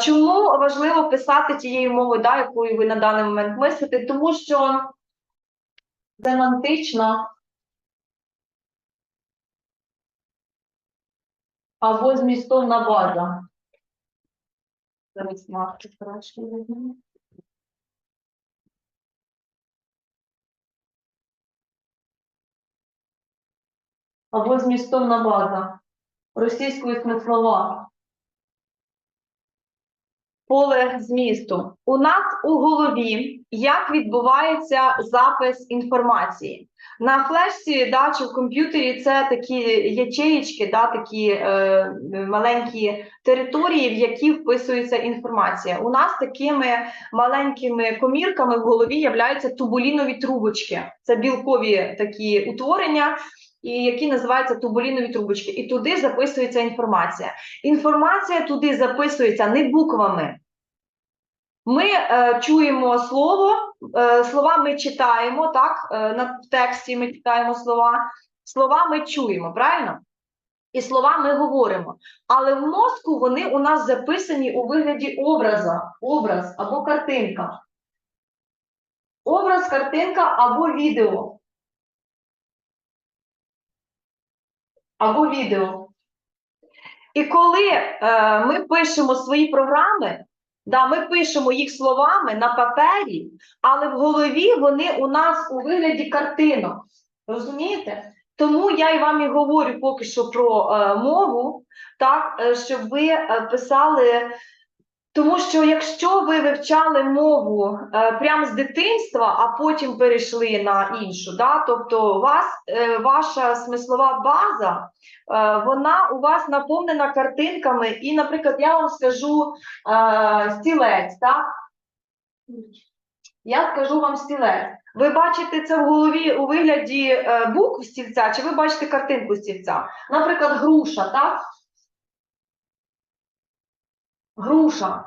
Чому важливо писати тією мовою, да, якою ви на даний момент мислите? Тому що семантична або змістовна база. Зараз марки краще візьму. Або змістовна база. Російською смислова. Поле змісту. У нас у голові як відбувається запис інформації. На флешці да, чи в комп'ютері це такі ячеїчки, да, такі е, маленькі території, в які вписується інформація. У нас такими маленькими комірками в голові являються тубулінові трубочки. Це білкові такі утворення, і які називаються тубулінові трубочки. І туди записується інформація. Інформація туди записується не буквами. Ми е, чуємо слово, е, слова ми читаємо, так? Е, в тексті ми читаємо слова. Слова ми чуємо, правильно? І слова ми говоримо. Але в мозку вони у нас записані у вигляді образа, образ або картинка. Образ, картинка або відео. Або відео. І коли е, ми пишемо свої програми, да, ми пишемо їх словами на папері, але в голові вони у нас у вигляді картинок. Розумієте? Тому я і вам і говорю поки що про е, мову, так, е, щоб ви е, писали. Тому що якщо ви вивчали мову е, прямо з дитинства, а потім перейшли на іншу, да, тобто вас е, ваша смислова база, е, вона у вас наповнена картинками, і, наприклад, я вам скажу е, стілець, так? Я скажу вам стілець. Ви бачите це в голові у вигляді е, букв стільця, чи ви бачите картинку стільця? Наприклад, груша, так? Груша.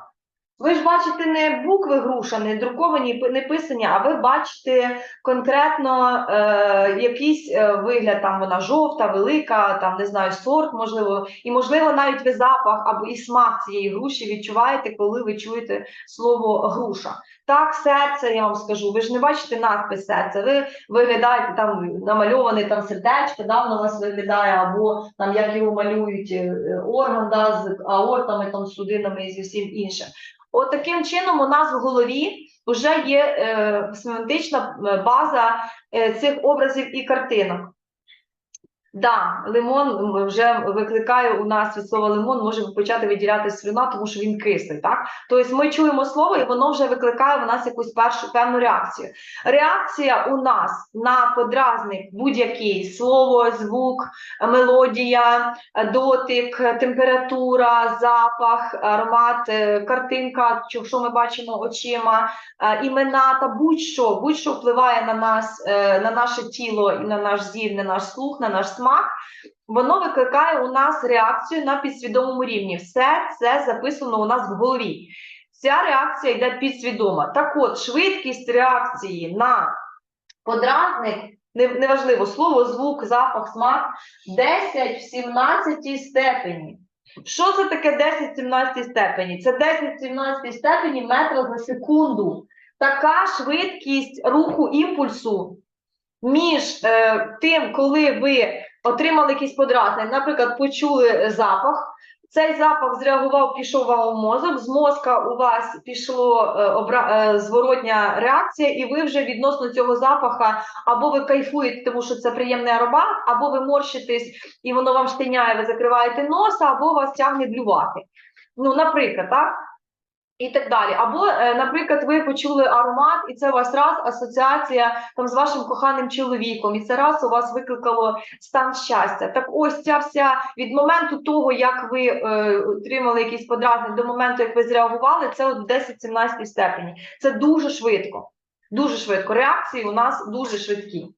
Ви ж бачите не букви груша, не друковані, не писані, а ви бачите конкретно е, якийсь е, вигляд, там вона жовта, велика, там не знаю, сорт, можливо, і можливо навіть ви запах або і смак цієї груші відчуваєте, коли ви чуєте слово груша. Так, серце, я вам скажу, ви ж не бачите надпис серце, ви виглядаєте там намальоване там сердечко, да, воно у вас виглядає, або там як його малюють е, орган да, з аортами, там, судинами і зі всім іншим. От таким чином у нас в голові вже є е, семантична е, база е, цих образів і картинок. Да, лимон вже викликає у нас від слова лимон, може почати виділяти слюна, тому що він кислий. Так? Тобто ми чуємо слово, і воно вже викликає у нас якусь першу певну реакцію. Реакція у нас на подразник будь-який слово, звук, мелодія, дотик, температура, запах, аромат, е, картинка, що- що ми бачимо очима, е, імена та будь-що, будь-що впливає на нас, е, на наше тіло і на наш зір, на наш слух, на наш смак. Воно викликає у нас реакцію на підсвідомому рівні. Все це записано у нас в голові. Ця реакція йде підсвідома. Так от, швидкість реакції на подразник, неважливо, слово, звук, запах, смак, 10 в 17 степені. Що це таке 10 в 17 степені? Це 10 в 17 степені метра за секунду. Така швидкість руху імпульсу між е, тим, коли ви отримали якийсь подразник, наприклад, почули запах. Цей запах зреагував, пішов вам в мозок. З мозка у вас пішло е, обра... е, зворотня реакція, і ви вже відносно цього запаха або ви кайфуєте, тому що це приємний аромат, або ви морщитесь і воно вам штиняє, ви закриваєте носа, або вас тягне блювати. Ну, наприклад, так? І так далі. Або, е, наприклад, ви почули аромат, і це у вас раз асоціація там з вашим коханим чоловіком, і це раз у вас викликало стан щастя. Так ось ця вся від моменту того, як ви е, отримали якийсь подразник, до моменту, як ви зреагували, це от в 10-17 степені. Це дуже швидко. Дуже швидко. Реакції у нас дуже швидкі.